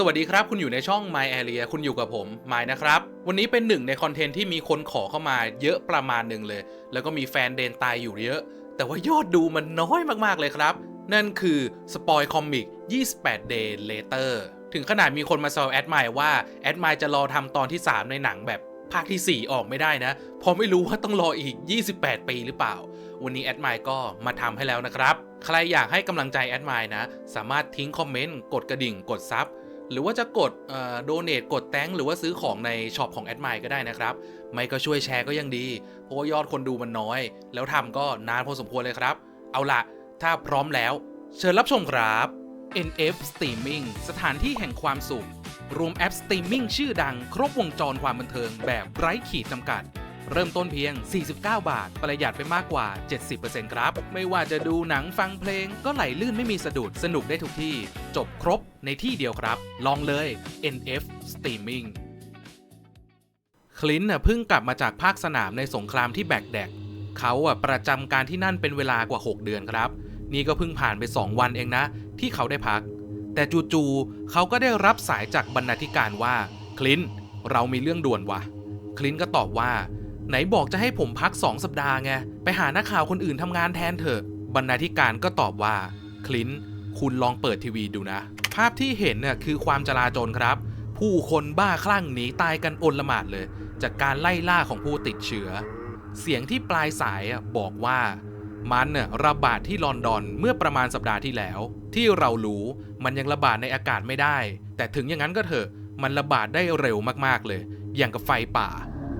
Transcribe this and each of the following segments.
สวัสดีครับ คุณอยู่ในช่อง My Area คุณอยู่กับผม m y นะครับ วันนี้เป็นหนึ่งในคอนเทนต์ที่มีคนขอเข้ามาเยอะประมาณหนึ่งเลย แล้วก็มีแฟนเดนตายอยู่เยอะ แต่ว่ายอดดูมันน้อยมากๆเลยครับ นั่นคือสปอยคอมิก28 Day Later ถึงขนาดมีคนมาแซวแอดไมว่า แอดไมจะรอทำตอนที่ 3 ในหนังแบบภาคที่ 4 ออกไม่ได้นะเพราะไม่รู้ว่าต้องรออีก 28 ปีหรือเปล่า วันนี้แอดไมก็มาทำให้แล้วนะครับ ใครอยากให้กำลังใจแอดไมนะ สามารถทิ้งคอมเมนต์ กดกระดิ่ง กดซับ หรือว่าจะกดโดเน a กดแตงหรือว่าซื้อของในช็อปของแอดไมก็ได้นะครับ ไม่ก็ช่วยแชร์ก็ยังดี เพราะว่ายอดคนดูมันน้อย แล้วทำก็นานพอสมควรเลยครับ เอาละถ้าพร้อมแล้ว เชิญรับชมครับ NF Streaming สถานที่แห่งความสุข รวมแอปสตรีมมิ่งชื่อดังครบวงจรความบันเทิงแบบไร้ขีดจำกัด เริ่มต้นเพียง 49 บาท ประหยัดไปมากกว่า 70%ครับ ไม่ว่าจะดูหนังฟังเพลงก็ไหลลื่นไม่มีสะดุด สนุกได้ทุกที่ จบครบในที่เดียวครับ ลองเลย NF Streaming คลินต์น่ะเพิ่งกลับมาจากภาคสนามในสงครามที่แบกแดก เขาอะประจำการที่นั่นเป็นเวลากว่า 6 เดือนครับ นี่ก็เพิ่งผ่านไป 2 วันเองนะ ที่เขาได้พัก แต่จู่ๆเขาก็ได้รับสายจากบรรณาธิการว่า คลินต์เรามีเรื่องด่วนวะ คลินต์ก็ตอบว่า ไหนบอกจะให้ผมพัก 2 สัปดาห์ไง ไปหานักข่าวคนอื่นทำงานแทนเถอะ บรรณาธิการก็ตอบว่า คลินต์คุณลองเปิดทีวีดูนะ ภาพที่เห็นน่ะคือความจลาจลครับ ผู้คนบ้าคลั่งหนีตายกันโอละหมาดเลย จากการไล่ล่าของผู้ติดเชื้อ เสียงที่ปลายสายอะบอกว่ามันน่ะระบาดที่ลอนดอนเมื่อประมาณสัปดาห์ที่แล้ว ที่เรารู้มันยังระบาดในอากาศไม่ได้ แต่ถึงอย่างนั้นก็เถอะมันระบาดได้เร็วมากๆเลย อย่างกับไฟป่า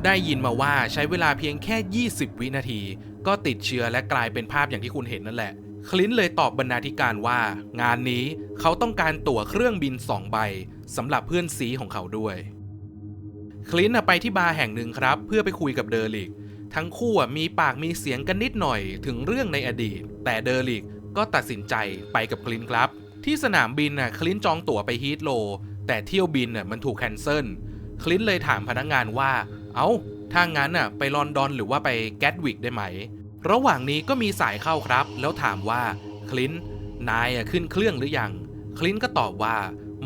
ได้ยินมาว่าใช้เวลาเพียงแค่ 20 วินาที ก็ติดเชื้อและกลายเป็นภาพอย่างที่คุณเห็นนั่นแหละ คลินเลยตอบบรรณาธิการว่า งานนี้เขาต้องการตั๋วเครื่องบิน2ใบสำหรับเพื่อนซีของเขาด้วย คลินไปที่บาร์แห่งหนึ่งครับ เพื่อไปคุยกับเดอริก ทั้งคู่มีปากมีเสียงกันนิดหน่อยถึงเรื่องในอดีต แต่เดอริกก็ตัดสินใจไปกับคลินครับ ที่สนามบินน่ะคลินจองตั๋วไปฮีทโล แต่เที่ยวบินน่ะมันถูกแคนเซิลคลินเลยถามพนักงานว่า เอา้าถ้างั้นน่ะไปลอนดอนหรือว่าไปแกตวิกได้ไหม ระหว่างนี้ก็มีสายเข้าครับ แล้วถามว่าคลินต์นายอะขึ้นเครื่องหรือยัง คลินต์ก็ตอบว่า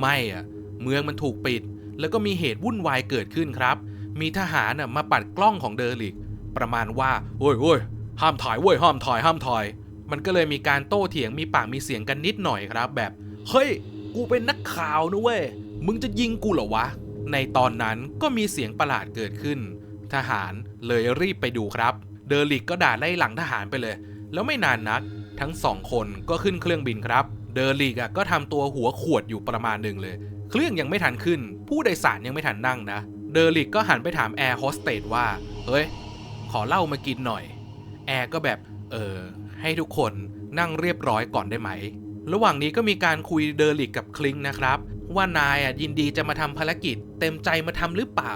ไม่อะเมืองมันถูกปิด แล้วก็มีเหตุวุ่นวายเกิดขึ้นครับ มีทหารน่ะมาปัดกล้องของเดอริก ประมาณว่าโอ้ยโอ้ยห้ามถ่ายเว้ยห้ามถ่ายห้ามถ่ายมันก็เลยมีการโต้เถียงมีปากมีเสียงกันนิดหน่อยครับ แบบ เฮ้ย กูเป็นนักข่าวนะเว้ย มึงจะยิงกูเหรอวะ ในตอนนั้นก็มีเสียงประหลาดเกิดขึ้น ทหารเลยรีบไปดูครับ เดอริกก็ด่าไล่หลังทหารไปเลย แล้วไม่นานนัก ทั้งสองคนก็ขึ้นเครื่องบินครับ เดอริกอะก็ทำตัวหัวขวดอยู่ประมาณหนึ่งเลย เครื่องยังไม่ทันขึ้น ผู้โดยสารยังไม่ทันนั่งนะ เดอริกก็หันไปถามแอร์โฮสเตสว่า เฮ้ย ขอเหล้ามากินหน่อย แอร์ก็แบบ เออ ให้ทุกคนนั่งเรียบร้อยก่อนได้ไหม ระหว่างนี้ก็มีการคุยเดอริกกับคลิงนะครับ ว่านายอะยินดีจะมาทำภารกิจ เต็มใจมาทำหรือเปล่า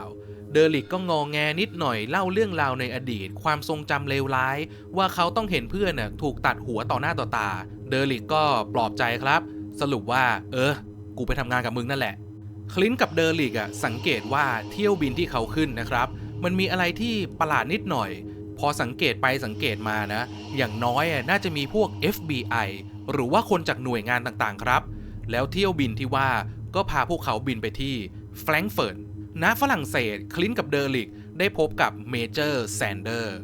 เดอริกก็งองแงนิดหน่อยเล่าเรื่องราวในอดีต ความทรงจำเลวร้าย ว่าเขาต้องเห็นเพื่อนน่ะถูกตัดหัวต่อหน้าต่อตา เดอริกก็ปลอบใจครับ สรุปว่า เออ กูไปทำงานกับมึงนั่นแหละ คลินกับเดอริกอะสังเกตว่าเที่ยวบินที่เขาขึ้นนะครับ มันมีอะไรที่ประหลาดนิดหน่อย พอสังเกตไปสังเกตมานะ อย่างน้อยอะน่าจะมีพวก FBI หรือว่าคนจากหน่วยงานต่างๆครับแล้วเที่ยวบินที่ว่า ก็พาพวกเขาบินไปที่แฟรงก์เฟิร์ตณฝรั่งเศสคลินกับเดอริกได้พบกับเมเจอร์แซนเดอร์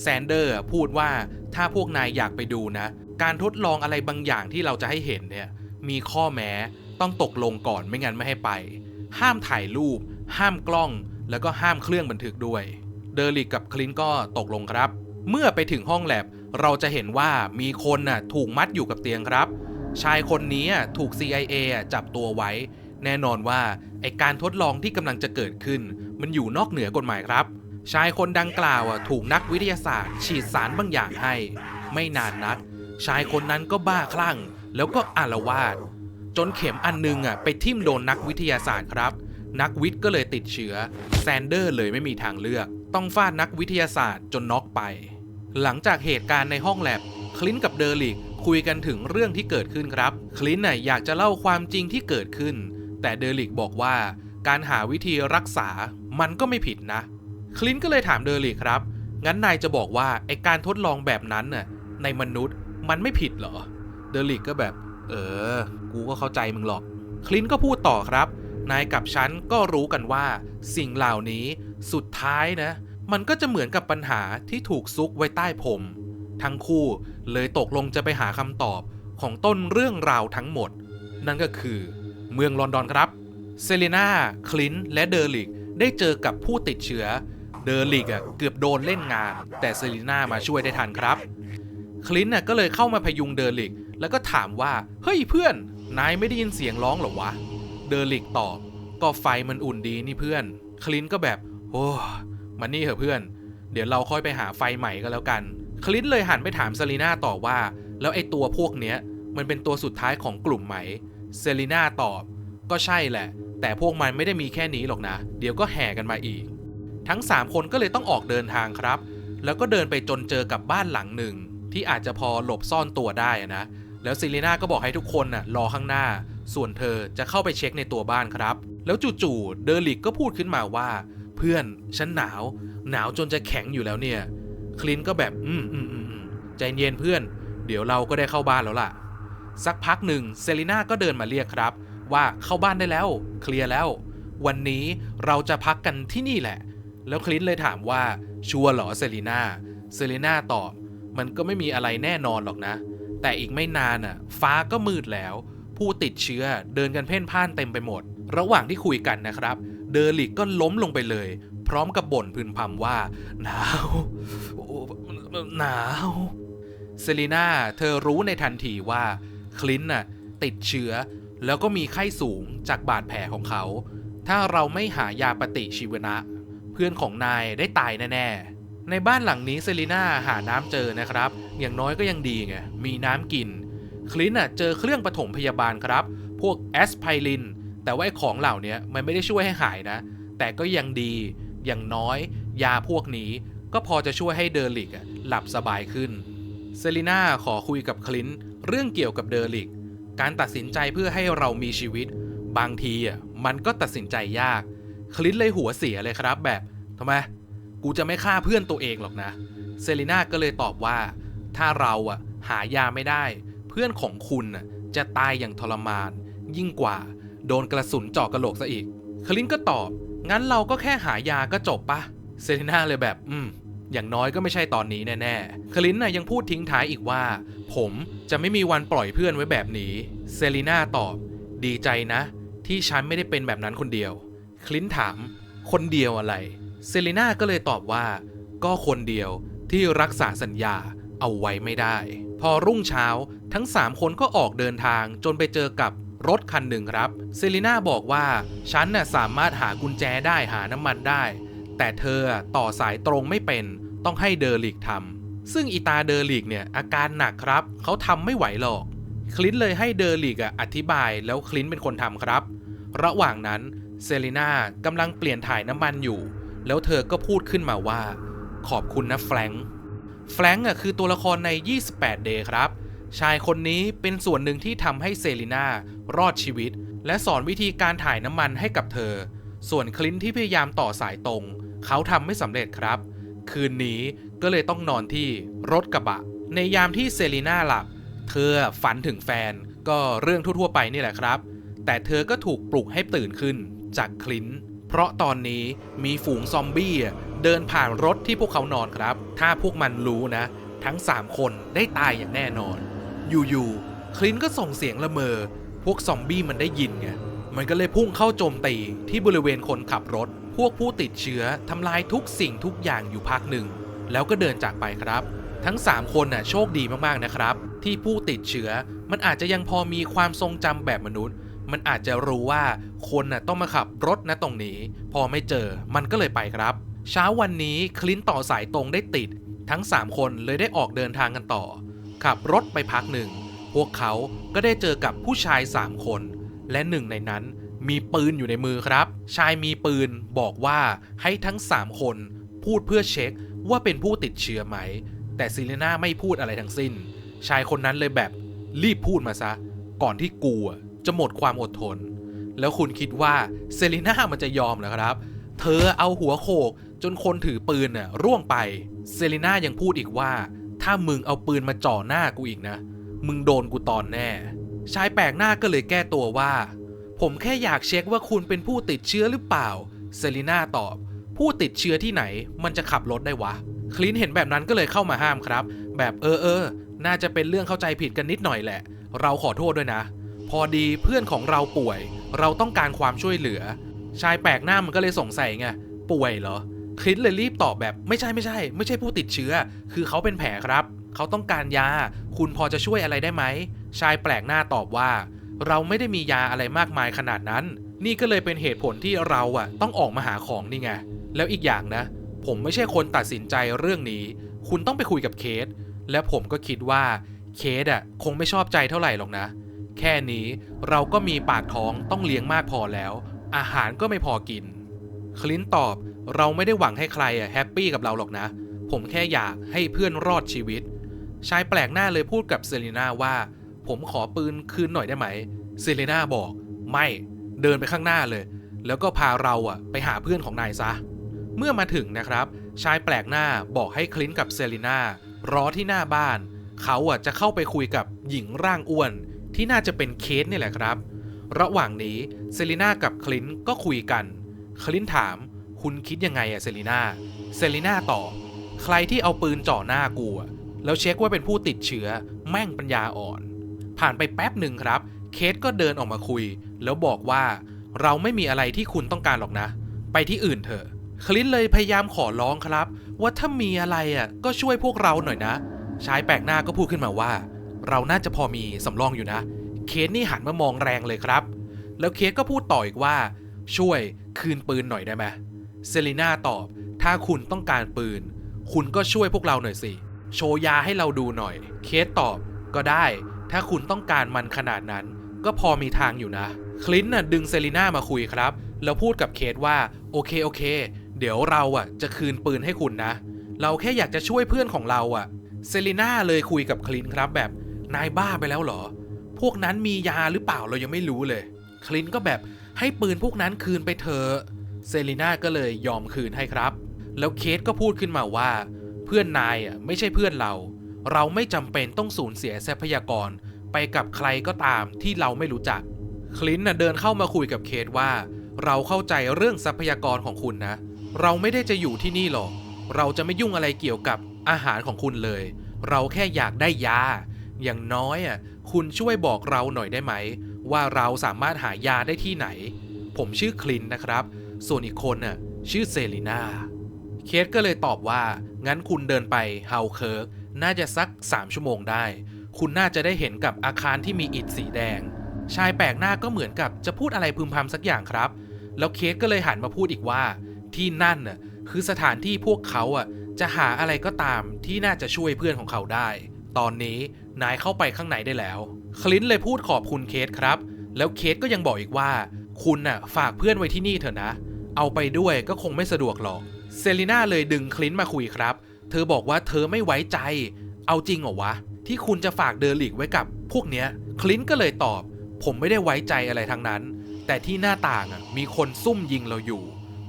แซนเดอร์พูดว่าถ้าพวกนายอยากไปดูนะ การทดลองอะไรบางอย่างที่เราจะให้เห็นเนี่ยมีข้อแม้ต้องตกลงก่อนไม่งั้นไม่ให้ไป ห้ามถ่ายรูป ห้ามกล้อง แล้วก็ห้ามเครื่องบันทึกด้วย เดอริกกับคลินก็ตกลงครับ เมื่อไปถึงห้องแลบเราจะเห็นว่ามีคนน่ะถูกมัดอยู่กับเตียงครับ ชายคนนี้ถูก CIA จับตัวไว้ แน่นอนว่าไอการทดลองที่กำลังจะเกิดขึ้น มันอยู่นอกเหนือกฎหมายครับ ชายคนดังกล่าวถูกนักวิทยาศาสตร์ ฉีดสารบางอย่างให้ ไม่นานนัก ชายคนนั้นก็บ้าคลั่ง แล้วก็อารวาสจนเข็มอันนึงอะไปทิ่มโดนนักวิทยาศาสตร์ครับ นักวิทย์ก็เลยติดเชื้อ แซนเดอร์เลยไม่มีทางเลือก ต้องฟาดนักวิทยาศาสตร์จนน็อกไป หลังจากเหตุการณ์ในห้องแลบคลินกับเดอริก คุยกันถึงเรื่องที่เกิดขึ้นครับ คลินน่ะอยากจะเล่าความจริงที่เกิดขึ้น แต่เดอริกบอกว่าการหาวิธีรักษามันก็ไม่ผิดนะ คลินก็เลยถามเดอริกครับ งั้นนายจะบอกว่าไอการทดลองแบบนั้นน่ะในมนุษย์มันไม่ผิดเหรอ เดอริกก็แบบ เออ กูก็เข้าใจมึงหรอก คลินก็พูดต่อครับ นายกับฉันก็รู้กันว่า สิ่งเหล่านี้สุดท้ายนะ มันก็จะเหมือนกับปัญหาที่ถูกซุกไว้ใต้ผม ทั้งคู่เลยตกลงจะไปหาคำตอบของต้นเรื่องราวทั้งหมด นั่นก็คือเมืองลอนดอนครับ เซเลนาคลินและเดอริกได้เจอกับผู้ติดเชื้อ เดอริกอะเกือบโดนเล่นงาน แต่เซเลนามาช่วยได้ทันครับ คลินน่ะก็เลยเข้ามาพยุงเดอริก แล้วก็ถามว่า เฮ้ยเพื่อน นายไม่ได้ยินเสียงร้องหรอวะ เดอริกตอบ ก็ไฟมันอุ่นดีนี่เพื่อน คลินก็แบบ โอ้มานี่เหอะเพื่อน เดี๋ยวเราค่อยไปหาไฟใหม่ก็แล้วกัน คลินต์เลยหันไปถามเซรีนาต่อว่า แล้วไอ้ตัวพวกเนี้ย มันเป็นตัวสุดท้ายของกลุ่มไหม เซรีนาตอบ ก็ใช่แหละ แต่พวกมันไม่ได้มีแค่นี้หรอกนะ เดี๋ยวก็แห่กันมาอีก ทั้ง 3 คนก็เลยต้องออกเดินทางครับ แล้วก็เดินไปจนเจอกับบ้านหลังหนึ่ง ที่อาจจะพอหลบซ่อนตัวได้นะ แล้วซิลีนาก็บอกให้ทุกคนน่ะรอข้างหน้า ส่วนเธอจะเข้าไปเช็คในตัวบ้านครับ แล้วจู่ๆเดอริกก็พูดขึ้นมาว่า เพื่อนฉันหนาว หนาวจนจะแข็งอยู่แล้วเนี่ย คลินก็แบบ อืมอืมอืมใจเย็นเพื่อน เดี๋ยวเราก็ได้เข้าบ้านแล้วล่ะ สักพักหนึ่งเซรีนาก็เดินมาเรียกครับ ว่าเข้าบ้านได้แล้ว เคลียร์แล้ว วันนี้เราจะพักกันที่นี่แหละ แล้วคลินเลยถามว่า ชัวร์หรอเซรีนาเซรีนาตอบ มันก็ไม่มีอะไรแน่นอนหรอกนะ แต่อีกไม่นานอะ ฟ้าก็มืดแล้ว ผู้ติดเชื้อเดินกันเพ่นพ่านเต็มไปหมด ระหว่างที่คุยกันนะครับ เดอริกก็ล้มลงไปเลย พร้อมกับบ่นพึมพำว่า หนาวหนาวเซรีนาเธอรู้ในทันทีว่า คลินน่ะติดเชื้อ แล้วก็มีไข้สูงจากบาดแผลของเขา ถ้าเราไม่หายาปฏิชีวนะ เพื่อนของนายได้ตายแน่ๆ ในบ้านหลังนี้เซรีนาหาน้ำเจอนะครับ อย่างน้อยก็ยังดีไง มีน้ำกิน คลินน่ะเจอเครื่องปฐมพยาบาลครับ พวกแอสไพริน แต่ว่าไอ้ของเหล่านี้มันไม่ได้ช่วยให้หายนะ แต่ก็ยังดี อย่างน้อย ยาพวกนี้ก็พอจะช่วยให้เดอริกหลับสบายขึ้น เซรีน่าขอคุยกับคลินต์เรื่องเกี่ยวกับเดอริก การตัดสินใจเพื่อให้เรามีชีวิต บางทีอะมันก็ตัดสินใจยาก คลินต์เลยหัวเสียเลยครับแบบทำไมกูจะไม่ฆ่าเพื่อนตัวเองหรอกนะ เซรีน่าก็เลยตอบว่า ถ้าเราอะหายาไม่ได้ เพื่อนของคุณอะจะตายอย่างทรมาน ยิ่งกว่า โดนกระสุนเจาะกระโหลกซะอีก คลินต์ก็ตอบ งั้นเราก็แค่หายาก็จบปะเซรีน่าเลยแบบ อืม อย่างน้อยก็ไม่ใช่ตอนนี้แน่ๆ คลินต์น่ะยังพูดทิ้งท้ายอีกว่า ผมจะไม่มีวันปล่อยเพื่อนไว้แบบนี้ เซรีน่าตอบ ดีใจนะ ที่ฉันไม่ได้เป็นแบบนั้นคนเดียว คลินต์ถาม คนเดียวอะไร เซรีน่าก็เลยตอบว่า ก็คนเดียวที่รักษาสัญญาเอาไว้ไม่ได้ พอรุ่งเช้าทั้ง 3 คนก็ออกเดินทางจนไปเจอกับ รถคันหนึ่งครับ เซรีนาบอกว่า ฉันน่ะสามารถหากุญแจได้หาน้ำมันได้ แต่เธอต่อสายตรงไม่เป็น ต้องให้เดอร์ลิกทำซึ่งอีตาเดอร์ลิกเนี่ยอาการหนักครับ เขาทำไม่ไหวหรอก คลินเลยให้เดอร์ลิกออธิบายแล้วคลินเป็นคนทำครับ ระหว่างนั้นเซรีนากำลังเปลี่ยนถ่ายน้ำมันอยู่ แล้วเธอก็พูดขึ้นมาว่า ขอบคุณนะแฟรงค์แฟรงค์อะคือตัวละครใน 28 Day ครับ ชายคนนี้เป็นส่วนหนึ่งที่ทำให้เซรีนารอดชีวิต และสอนวิธีการถ่ายน้ำมันให้กับเธอ ส่วนคลินที่พยายามต่อสายตรง เขาทำไม่สำเร็จครับ คืนนี้ก็เลยต้องนอนที่รถกระบะ ในยามที่เซรีนาหลับ เธอฝันถึงแฟนก็เรื่องทั่วๆไปนี่แหละครับ แต่เธอก็ถูกปลุกให้ตื่นขึ้นจากคลินเพราะตอนนี้มีฝูงซอมบี้เดินผ่านรถที่พวกเขานอนครับ ถ้าพวกมันรู้นะ ทั้ง 3 คนได้ตายอย่างแน่นอน อยู่ๆคลินก็ส่งเสียงละเมอ พวกซอมบี้มันได้ยินไงมันก็เลยพุ่งเข้าโจมตีที่บริเวณคนขับรถ พวกผู้ติดเชื้อทำลายทุกสิ่งทุกอย่างอยู่พักหนึ่ง แล้วก็เดินจากไปครับ ทั้ง 3 คนน่ะโชคดีมากๆนะครับ ที่ผู้ติดเชื้อมันอาจจะยังพอมีความทรงจำแบบมนุษย์ มันอาจจะรู้ว่าคนน่ะต้องมาขับรถนะตรงนี้ พอไม่เจอมันก็เลยไปครับ เช้าวันนี้คลินต์ต่อสายตรงได้ติด ทั้ง 3 คนเลยได้ออกเดินทางกันต่อ ขับรถไปพักหนึ่ง พวกเขาก็ได้เจอกับผู้ชาย3คน และหนึ่งในนั้นมีปืนอยู่ในมือครับ ชายมีปืนบอกว่าให้ทั้ง3คนพูดเพื่อเช็คว่าเป็นผู้ติดเชื้อไหม แต่ซิเลนาไม่พูดอะไรทั้งสิ้น ชายคนนั้นเลยแบบรีบพูดมาซะ ก่อนที่กูจะหมดความอดทน แล้วคุณคิดว่าเซเลนามันจะยอมเหรอครับ เธอเอาหัวโขกจนคนถือปืนน่ะร่วงไป เซเลนายังพูดอีกว่า ถ้ามึงเอาปืนมาจ่อหน้ากูอีกนะ มึงโดนกูตอนแน่ ชายแปลกหน้าก็เลยแก้ตัวว่า ผมแค่อยากเช็คว่าคุณเป็นผู้ติดเชื้อหรือเปล่า เซรีนาตอบ ผู้ติดเชื้อที่ไหน มันจะขับรถได้วะ คลินเห็นแบบนั้นก็เลยเข้ามาห้ามครับ แบบเออเออ น่าจะเป็นเรื่องเข้าใจผิดกันนิดหน่อยแหละ เราขอโทษด้วยนะ พอดีเพื่อนของเราป่วย เราต้องการความช่วยเหลือ ชายแปลกหน้ามันก็เลยสงสัยไง ป่วยเหรอ คลินเลยรีบตอบแบบไม่ใช่ไม่ใช่ ไม่ใช่ผู้ติดเชื้อ คือเขาเป็นแผลครับ เขาต้องการยา คุณพอจะช่วยอะไรได้ไหม ชายแปลกหน้าตอบว่า เราไม่ได้มียาอะไรมากมายขนาดนั้น นี่ก็เลยเป็นเหตุผลที่เราอะต้องออกมาหาของนี่ไง แล้วอีกอย่างนะ ผมไม่ใช่คนตัดสินใจเรื่องนี้ คุณต้องไปคุยกับเคส และผมก็คิดว่าเคสอะคงไม่ชอบใจเท่าไหร่หรอกนะ แค่นี้เราก็มีปากท้องต้องเลี้ยงมากพอแล้ว อาหารก็ไม่พอกิน คลินตอบ เราไม่ได้หวังให้ใครอะแฮปปี้กับเราหรอกนะ ผมแค่อยากให้เพื่อนรอดชีวิต ชายแปลกหน้าเลยพูดกับเซรีนาว่า ผมขอปืนคืนหน่อยได้ไหม เซรีนาบอก ไม่ เดินไปข้างหน้าเลย แล้วก็พาเราอะไปหาเพื่อนของนายซะ เมื่อมาถึงนะครับ ชายแปลกหน้าบอกให้คลินกับเซรีนารอที่หน้าบ้าน เขาอะจะเข้าไปคุยกับหญิงร่างอ้วน ที่น่าจะเป็นเคสนี่แหละครับ ระหว่างนี้เซรีนากับคลินก็คุยกัน คลินถาม คุณคิดยังไงอะเซรีนาเซรีนาตอบใครที่เอาปืนจ่อหน้ากูอะแล้วเช็คว่าเป็นผู้ติดเชื้อแม่งปัญญาอ่อน ผ่านไปแป๊บหนึ่งครับ เคสก็เดินออกมาคุย แล้วบอกว่าเราไม่มีอะไรที่คุณต้องการหรอกนะ ไปที่อื่นเถอะ คลินเลยพยายามขอร้องครับ ว่าถ้ามีอะไรอะก็ช่วยพวกเราหน่อยนะ ชายแปลกหน้าก็พูดขึ้นมาว่า เราน่าจะพอมีสำรองอยู่นะ เคสนี่หันมามองแรงเลยครับ แล้วเคสก็พูดต่ออีกว่า ช่วยคืนปืนหน่อยได้ไหม เซรีนาตอบ ถ้าคุณต้องการปืน คุณก็ช่วยพวกเราหน่อยสิ โชว์ยาให้เราดูหน่อย เคสตอบ ก็ได้ ถ้าคุณต้องการมันขนาดนั้น ก็พอมีทางอยู่นะ คลินน่ะดึงเซรีนามาคุยครับ แล้วพูดกับเคสว่า โอเคโอเค เดี๋ยวเราอะ จะคืนปืนให้คุณนะ เราแค่อยากจะช่วยเพื่อนของเราอะ เซรีนาเลยคุยกับคลินครับแบบ นายบ้าไปแล้วเหรอ พวกนั้นมียาหรือเปล่าเรายังไม่รู้เลย คลินก็แบบให้ปืนพวกนั้นคืนไปเถอะ เซรีนาก็เลยยอมคืนให้ครับ แล้วเคสก็พูดขึ้นมาว่า เพื่อนนายอะไม่ใช่เพื่อนเรา เราไม่จำเป็นต้องสูญเสียทรัพยากรไปกับใครก็ตามที่เราไม่รู้จัก คลินน่ะเดินเข้ามาคุยกับเคสว่า เราเข้าใจเรื่องทรัพยากรของคุณนะ เราไม่ได้จะอยู่ที่นี่หรอก เราจะไม่ยุ่งอะไรเกี่ยวกับอาหารของคุณเลย เราแค่อยากได้ยา อย่างน้อยอะคุณช่วยบอกเราหน่อยได้ไหม ว่าเราสามารถหายาได้ที่ไหน ผมชื่อคลินนะครับ ส่วนอีกคนน่ะชื่อเซรีนาเคสก็เลยตอบว่า งั้นคุณเดินไปเฮาเคิร์กน่าจะสัก 3 ชั่วโมงได้ คุณน่าจะได้เห็นกับอาคารที่มีอิฐสีแดง ชายแปลกหน้าก็เหมือนกับจะพูดอะไรพึมพำสักอย่างครับ แล้วเคสก็เลยหันมาพูดอีกว่า ที่นั่นน่ะคือสถานที่พวกเขาอะจะหาอะไรก็ตามที่น่าจะช่วยเพื่อนของเขาได้ ตอนนี้นายเข้าไปข้างในได้แล้ว คลินเลยพูดขอบคุณเคสครับ แล้วเคสก็ยังบอกอีกว่า คุณน่ะฝากเพื่อนไว้ที่นี่เถอะนะเเอาไปด้วยก็คงไม่สะดวกหรอก เซรีนาเลยดึงคลินต์มาคุยครับ เธอบอกว่าเธอไม่ไว้ใจ เอาจริงเหรอวะ ที่คุณจะฝากเดอลิกไว้กับ พวกเนี้ย คลินต์ก็เลยตอบ ผมไม่ได้ไว้ใจอะไรทั้งนั้น แต่ที่หน้าต่างอะมีคนซุ่มยิงเราอยู่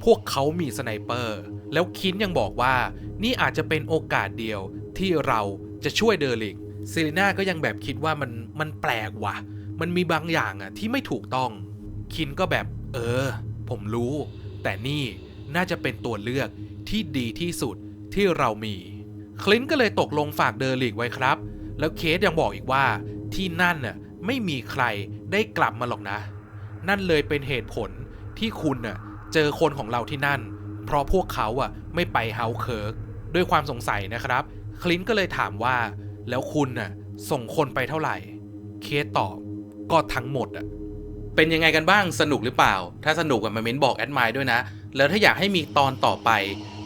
พวกเขามีสไนเปอร์ แล้วคินยังบอกว่า นี่อาจจะเป็นโอกาสเดียวที่เราจะช่วยเดอลิกเซรีนาก็ยังแบบคิดว่ามันมันแปลกว่ะ มันมีบางอย่างอะที่ไม่ถูกต้อง คินก็แบบ เออ ผมรู้ แต่นี่น่าจะเป็นตัวเลือกที่ดีที่สุดที่เรามี คลินก็เลยตกลงฝากเดอร์ลิกไว้ครับ แล้วเคสยังบอกอีกว่าที่นั่นน่ะไม่มีใครได้กลับมาหรอกนะ นั่นเลยเป็นเหตุผลที่คุณน่ะเจอคนของเราที่นั่น เพราะพวกเขาอะไม่ไปเฮาเคิร์กด้วยความสงสัยนะครับ คลินก็เลยถามว่า แล้วคุณน่ะส่งคนไปเท่าไหร่ เคสตอบก็ทั้งหมดอะ เป็นยังไงกันบ้างสนุกหรือเปล่า ถ้าสนุกอะมาเม้นบอกแอดมายด้วยนะ แล้วถ้าอยากให้มีตอนต่อไป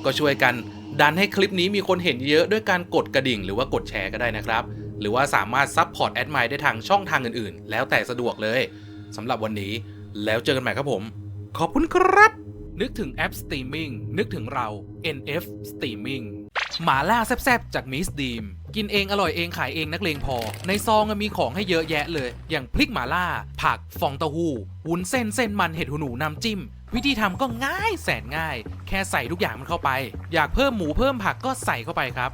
ก็ช่วยกันดันให้คลิปนี้มีคนเห็นเยอะด้วยการกดกระดิ่งหรือว่ากดแชร์ก็ได้นะครับ หรือว่าสามารถซับพอร์ตแอดมายได้ทางช่องทางอื่นๆ แล้วแต่สะดวกเลยสำหรับวันนี้แล้วเจอกันใหม่ครับผม ขอบคุณครับ นึกถึงแอปสตรีมมิ่งนึกถึงเรา NF Streaming หมาล่าแซ่บๆ จากมิสดีม กินเองอร่อยเองขายเองนักเลงพอ ในซองมีของให้เยอะแยะเลย อย่างพริกหมาล่า ผักฟองเต้าหู้วุ้นเส้นเส้นมันเห็ดหูหนูน้ำจิ้ม วิธีทำก็ง่ายแสนง่าย แค่ใส่ทุกอย่างมันเข้าไป อยากเพิ่มหมูเพิ่มผักก็ใส่เข้าไปครับ